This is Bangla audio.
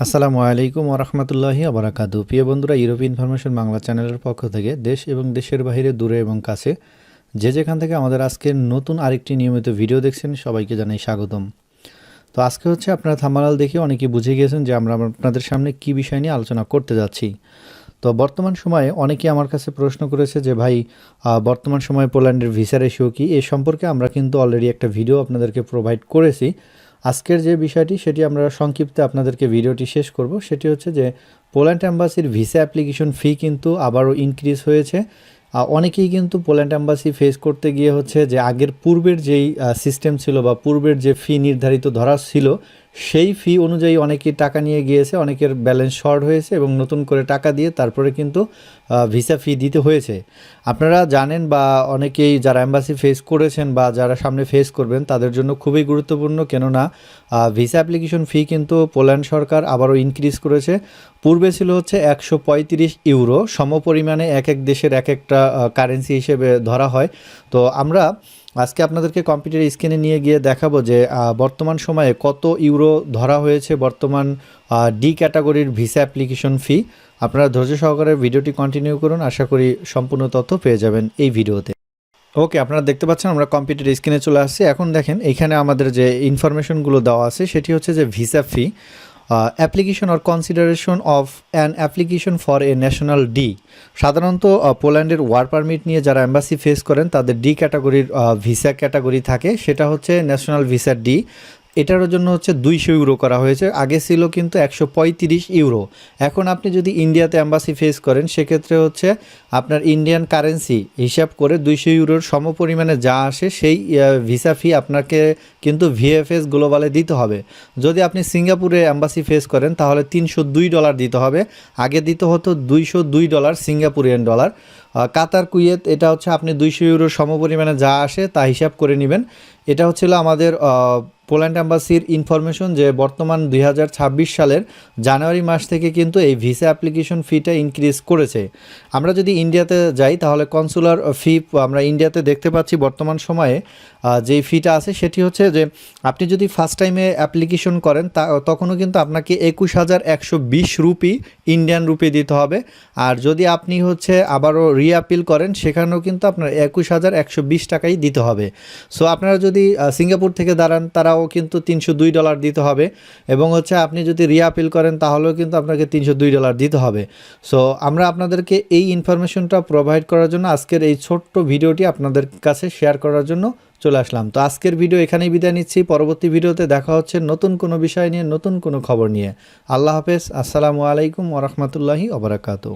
আসসালামু আলাইকুম ওরহমতুল্লাহি আবরাকাতু প্রিয় বন্ধুরা ইউরোপ ইনফরমেশন বাংলা চ্যানেলের পক্ষ থেকে দেশ এবং দেশের বাইরে, দূরে এবং কাছে যে যেখান থেকে আমাদের আজকে নতুন আরেকটি নিয়মিত ভিডিও দেখছেন, সবাইকে জানাই স্বাগতম। তো আজকে হচ্ছে আপনারা থামালাল দেখে অনেকেই বুঝে গিয়েছেন যে আমরা আপনাদের সামনে কি বিষয় নিয়ে আলোচনা করতে যাচ্ছি। তো বর্তমান সময়ে অনেকেই আমার কাছে প্রশ্ন করেছে যে, ভাই বর্তমান সময়ে পোল্যান্ডের ভিসা রেশিও কি? এ সম্পর্কে আমরা কিন্তু অলরেডি একটা ভিডিও আপনাদেরকে প্রোভাইড করেছি। আজকের যে বিষয়টি, সেটি আমরা সংক্ষিপ্তে আপনাদেরকে ভিডিওটি শেষ করব। সেটি হচ্ছে যে পোল্যান্ড অ্যাম্বাসির ভিসা অ্যাপ্লিকেশন ফি কিন্তু আবারও ইনক্রিজ হয়েছে। অনেকেই কিন্তু পোল্যান্ড অ্যাম্বাসি ফেস করতে গিয়ে হচ্ছে যে, আগের পূর্বের যেই সিস্টেম ছিল বা পূর্বের যে ফি নির্ধারিত ধরা ছিল সেই ফি অনুযায়ী অনেকেই টাকা নিয়ে গিয়েছে, অনেকের ব্যালেন্স শর্ট হয়েছে এবং নতুন করে টাকা দিয়ে তারপরে কিন্তু ভিসা ফি দিতে হয়েছে। আপনারা জানেন বা অনেকেই যারা অ্যাম্বাসি ফেস করেছেন বা যারা সামনে ফেস করবেন, তাদের জন্য খুবই গুরুত্বপূর্ণ। কেননা ভিসা অ্যাপ্লিকেশন ফি কিন্তু পোল্যান্ড সরকার আবারও ইনক্রিজ করেছে। পূর্বে ছিল হচ্ছে একশো পঁয়ত্রিশ ইউরো সমপরিমাণে এক এক দেশের এক একটা কারেন্সি হিসেবে ধরা হয়। তো আমরা আজকে আপনাদেরকে কম্পিউটার স্ক্রিনে নিয়ে গিয়ে দেখাবো যে বর্তমান সময়ে কত ইউরো ধরা হয়েছে বর্তমান ডি ক্যাটাগরির ভিসা অ্যাপ্লিকেশন ফি আপনারা ধৈর্য সহকারে ভিডিওটি কন্টিনিউ করুন। আশা করি সম্পূর্ণ তথ্য পেয়ে যাবেন এই ভিডিওতে। ওকে আপনারা দেখতে পাচ্ছেন আমরা কম্পিউটার স্ক্রিনে চলে আসছি। এখন দেখেন, এখানে আমাদের যে ইনফরমেশনগুলো দেওয়া আছে, সেটি হচ্ছে যে visa fee application or consideration of an application for a national D সাধারণত পোল্যান্ডের ওয়ার পারমিট নিয়ে যারা অ্যাম্বাসি ফেস করেন, তাদের ডি ক্যাটাগরির ভিসা ক্যাটাগরি থাকে। সেটা হচ্ছে ন্যাশনাল ভিসা ডি এটার জন্য হচ্ছে দুইশো ইউরো করা হয়েছে। আগে ছিল কিন্তু একশো পঁয়ত্রিশ ইউরো। এখন আপনি যদি ইন্ডিয়াতে অ্যাম্বাসি ফেস করেন, সেক্ষেত্রে হচ্ছে আপনার ইন্ডিয়ান কারেন্সি হিসাব করে দুইশো ইউরোর সমপরিমাণে যা আসে, সেই ভিসা ফি আপনাকে কিন্তু ভিএফএস গ্লোবালে দিতে হবে। যদি আপনি সিঙ্গাপুরে অ্যাম্বাসি ফেস করেন, তাহলে তিনশো দুই ডলার দিতে হবে। আগে দিতে হতো দুইশো দুই dollar Singaporean dollar Qatar, Kuwait, এটা হচ্ছে আপনি দুইশো ইউরোর সমপরিমাণে যা আসে তা হিসাব করে নেবেন। এটা হচ্ছিল আমাদের পোল্যান্ড অ্যাম্বাসির ইনফরমেশন যে বর্তমান দুই হাজার ছাব্বিশ সালের জানুয়ারি মাস থেকে কিন্তু এই ভিসা অ্যাপ্লিকেশন ফিটা ইনক্রিজ করেছে। আমরা যদি ইন্ডিয়াতে যাই, তাহলে কনসুলার ফি আমরা ইন্ডিয়াতে দেখতে পাচ্ছি বর্তমান সময়ে যেই ফিটা আছে সেটি হচ্ছে যে আপনি যদি ফার্স্ট টাইমে অ্যাপ্লিকেশন করেন, তা তখনও কিন্তু আপনাকে একুশ হাজার একশো বিশ রুপি ইন্ডিয়ান রুপি দিতে হবে। আর যদি আপনি হচ্ছে আবারও রিঅ্যাপিল করেন, সেখানেও কিন্তু আপনার একুশ হাজার একশো বিশ টাকাই দিতে হবে। সো আপনারা যদি সিঙ্গাপুর থেকে দাঁড়ান তারাও কিন্তু তিনশো দুই ডলার দিতে হবে। এবং হচ্ছে আপনি যদি রিঅ্যাপিল করেন, তাহলেও কিন্তু আপনাকে তিনশো দুই ডলার দিতে হবে। সো আমরা আপনাদেরকে এই ইনফরমেশনটা প্রোভাইড করার জন্য আজকের এই ছোট্ট ভিডিওটি আপনাদের কাছে শেয়ার করার জন্য চলে আসলাম। তো আজকের ভিডিও এখানেই বিদায় নিচ্ছি। পরবর্তী ভিডিওতে দেখা হচ্ছে নতুন কোনো বিষয় নিয়ে, নতুন কোনো খবর নিয়ে। আল্লাহ হাফেজ। আসসালামু আলাইকুম ওরহমতুল্লাহি ওবরাকাতু